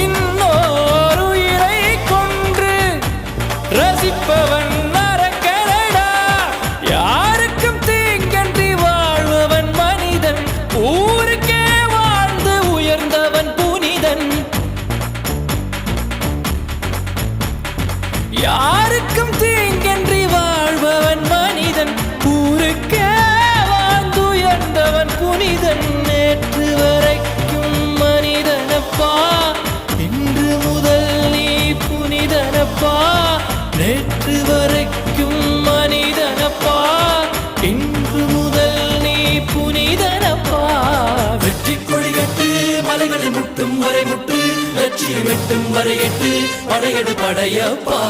இன்னோருயிரை கொன்று ரசிப்பவன் மரக்கரடா. யாருக்கும் தீங்கன்றி வாழ்பவன் மனிதன் ஊருக்கே வாழ்ந்து உயர்ந்தவன் புனிதன். யாருக்கும் தீங்கன்றி வாழ்பவன் மனிதன் ஊருக்கே வாழ்ந்துயர்ந்தவன் புனிதன். நேற்று வரை நேற்று வரைக்கும் மனிதனப்பா. இன்று முதல் நீ புனிதனப்பா. வெற்றி கொடிகட்டு மலைகளை முட்டும் வரை முட்டு. லட்சியம் எட்டும் வரை எட்டு படையடு படையப்பா.